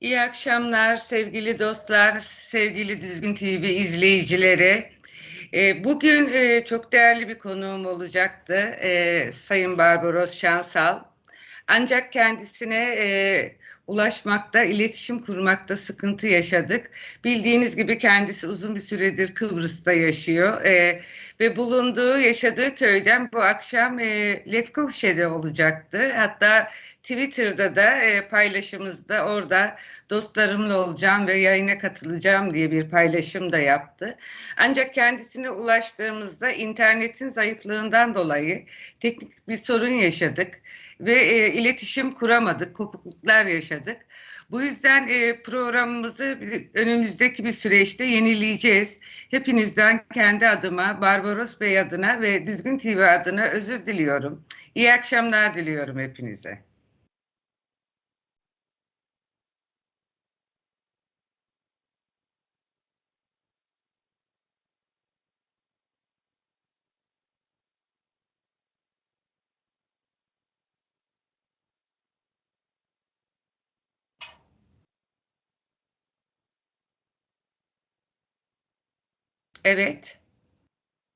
İyi akşamlar sevgili dostlar, sevgili Düzgün TV izleyicileri. E, bugün e, çok değerli bir konuğum olacaktı e, Sayın Barbaros Şansal. Ancak kendisine ulaşmakta, iletişim kurmakta sıkıntı yaşadık. Bildiğiniz gibi kendisi uzun bir süredir Kıbrıs'ta yaşıyor e, ve bulunduğu, yaşadığı köyden bu akşam e, Lefkovşe'de olacaktı. Hatta Twitter'da da e, paylaşımızda orada dostlarımla olacağım ve yayına katılacağım diye bir paylaşım da yaptı. Ancak kendisine ulaştığımızda internetin zayıflığından dolayı teknik bir sorun yaşadık ve e, iletişim kuramadık, kopukluklar yaşadık. Bu yüzden e, programımızı önümüzdeki bir süreçte yenileyeceğiz. Hepinizden kendi adıma, Barbaros Bey adına ve Düzgün TV adına özür diliyorum. İyi akşamlar diliyorum hepinize. Evet.